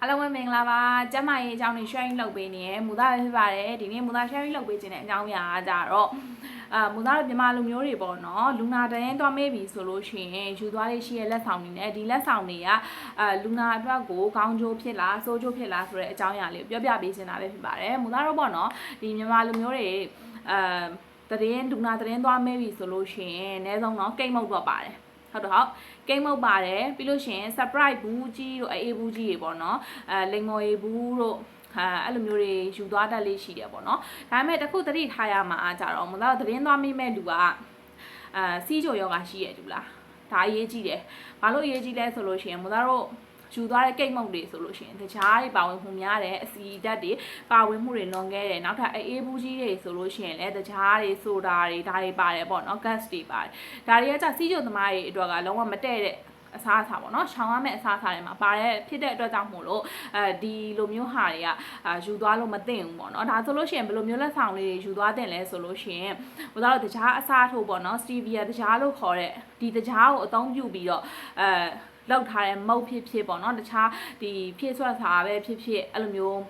အားလုံးပဲမင်္ဂလာပါကျမရေးအကြောင်းတွေ sharing လုပ်ပေးနေရယ်မူသားပဲဖြစ်ပါတယ်ဒီနေ့မူသား sharing လုပ်ပေးခြင်းတဲ့အကြောင်းအရာကကြတော့အာမူသားတို့မြန်မာလူမျိုးတွေပေါ့နော်လူနာတန်းသွားမေးပြီဆိုလို့ရှိရင်ယူသွားလေးရှိရဲ့လက်ဆောင်တွေနဲ့ဒီလက်ဆောင်တွေကအာလူနာအတွက်ကိုကောင်းကျိုးဖြစ်လားဆိုးကျိုးဖြစ်လားဆိုတဲ့အကြောင်းအရာလေးကိုပြောပြပေးခြင်းတာပဲဖြစ်ပါတယ်မူသားတို့ပေါ့နော်ဒီမြန်မာလူမျိုးတွေအာတရင်လူနာတရင်သွားမေးပြီဆိုလို့ရှိရင်အနည်းဆုံးတော့ကိတ်မုတ်တော့ပါတယ် ဟုတ်တော့ဟုတ်ကိတ်မုတ်ပါတယ်ပြီးလို့ရှိရင် surprise ဘူးကြီးတို့အေးဘူးကြီးတွေပေါ့နော်အဲလိမ်မော်ရေးဘူးတို့ဟာအဲ့လိုမျိုးတွေယူသွားတတ်လေးရှိတယ်ပေါ့နော်ဒါပေမဲ့တစ်ခုသတိထားရမှာအားကြတော့မလားသတင်းသွားမိမဲ့လူကအာစီးချိုယောဂရှိရတူလားဒါအရေးကြီးတယ်ဘာလို့အရေးကြီးလဲဆိုလို့ရှိရင်မလားတို့ ယူသွားတဲ့ကိတ်မုတ်တွေဆိုလို့ရှိရင်တခြားတွေပါဝင်မှုများတယ်အစီဓာတ်တွေပါဝင်မှုတွေလွန်ခဲ့တယ်နောက်ထပ်အေးဘူးကြီးတွေဆိုလို့ရှိရင်လည်းတခြားတွေဆိုတာတွေဒါတွေပါတယ်ပေါ့နော် gas တွေပါတယ်ဒါတွေကကြစီးကျုံသမားတွေအတွက်ကလုံးဝမတည့်တဲ့အစားအစာပေါ့နော်ရှောင်ရမယ့်အစားအစာတွေမှာပါတဲ့ဖြစ်တဲ့အတွက်ကြောင့်မို့လို့အဲဒီလိုမျိုးဟာတွေကအာယူသွားလို့မသိဘူးပေါ့နော်ဒါဆိုလို့ရှိရင်ဘယ်လိုမျိုးလက်ဆောင်လေးတွေယူသွားတင်လဲဆိုလို့ရှိရင်ဘုရားတို့တခြားအစားထိုးပေါ့နော် stevia တခြားလို့ခေါ်တဲ့ဒီတခြားကိုအသုံးပြုပြီးတော့အဲ လောက်ထားတဲ့မုတ်ဖြစ်ဖြစ်ပေါ့နော်တခြားဒီဖြည့်ဆွတ်စာပဲဖြစ်ဖြစ်အဲ့လိုမျိုး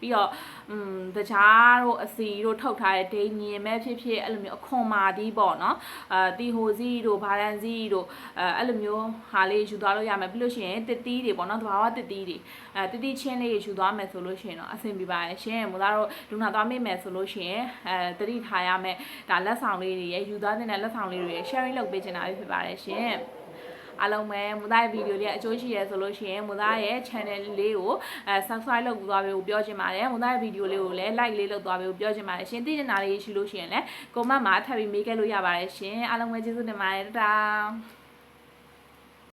ပြီးတော့อืมတခြားတို့အစီတို့ထုတ်ထားတဲ့ဒိန်ညင်ပဲဖြစ်ဖြစ်အဲ့လိုမျိုးအခွန်မာဒီပေါ့နော်အာတီဟိုစီတို့ဗာရန်စီတို့အဲအဲ့လိုမျိုးဟာလေးယူသွားလို့ရမယ်ပြီးလို့ရှိရင်တစ်တီးတွေပေါ့နော်တဘာဝတစ်တီးတွေအဲတစ်တီးချင်းလေးယူသွားမယ်ဆိုလို့ရှိရင်တော့အဆင်ပြေပါရဲ့ရှင်မူသားတို့လူနာသွားမိမယ်ဆိုလို့ရှိရင်အဲတတိထားရမယ်ဒါလက်ဆောင်လေးတွေရဲ့ယူသွားတဲ့လက်ဆောင်လေးတွေရဲ့ sharing လုပ်ပေးချင်တာဖြစ်ပါတယ်ရှင် အားလုံးပဲမူသားရဲ့ဗီဒီယိုလေးအကျိုးရှိရဲဆိုလို့ရှိရင်မူသားရဲ့ channel လေးကိုအဲ subscribe လုပ်သွားပေးဖို့ပြောချင်ပါတယ်မူသားရဲ့ဗီဒီယိုလေးကိုလည်း like လေးလုပ်သွားပေးဖို့ပြောချင်ပါတယ်ရှင်သိချင်တာလေးရှိလို့ရှိရင်လည်း comment မှာထပ်ပြီးမေးခဲ့လို့ရပါတယ်ရှင်အားလုံးပဲကျေးဇူးတင်ပါတယ်တတား